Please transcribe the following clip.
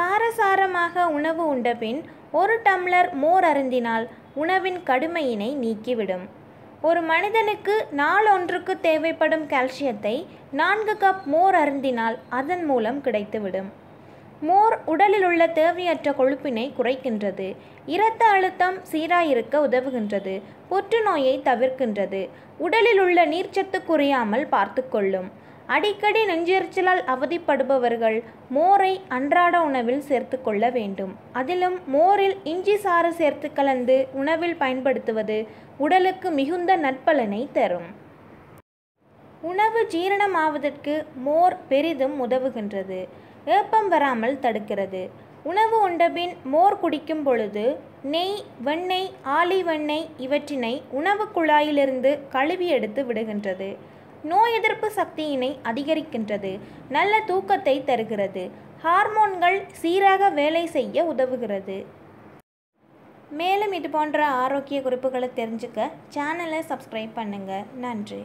காரசாரமாக உணவு உண்டபின் ஒரு டம்ளர் மோர் அருந்தினால் உணவின் கடுமையினை நீக்கிவிடும். ஒரு மனிதனுக்கு நாளொன்றுக்கு தேவைப்படும் கால்சியத்தை நான்கு கப் மோர் அருந்தினால் அதன் மூலம் கிடைத்துவிடும். மோர் உடலில் உள்ள தேவையற்ற கொழுப்பினை குறைக்கின்றது. இரத்த அழுத்தம் சீராயிருக்க உதவுகின்றது. புற்றுநோயை தவிர்க்கின்றது. உடலில் உள்ள நீர்ச்சத்து குறையாமல் பார்த்துக்கொள்ளும் அடிக்கடி நெஞ்செரிச்சலால் அவதிப்படுபவர்கள் மோரை அன்றாட உணவில் சேர்த்து கொள்ள வேண்டும். அதிலும் மோரில் இஞ்சி சாறு சேர்த்து கலந்து உணவில் பயன்படுத்துவது உடலுக்கு மிகுந்த நற்பலனை தரும். உணவு ஜீரணமாவதற்கு மோர் பெரிதும் உதவுகின்றது. ஏப்பம் வராமல் தடுக்கிறது. உணவு உண்டபின் மோர் குடிக்கும் பொழுது நெய் வெண்ணெய் ஆலி வெண்ணெய் இவற்றினை உணவு குழாயிலிருந்து கழுவி எடுத்து விடுகின்றது. நோய் எதிர்ப்பு சக்தியினை அதிகரிக்கின்றது நல்ல தூக்கத்தை தருகிறது ஹார்மோன்கள் சீராக வேலை செய்ய உதவுகிறது. மேலும் இது போன்ற ஆரோக்கிய குறிப்புகளை தெரிஞ்சுக்க சேனலை சப்ஸ்கிரைப் பண்ணுங்கள் நன்றி.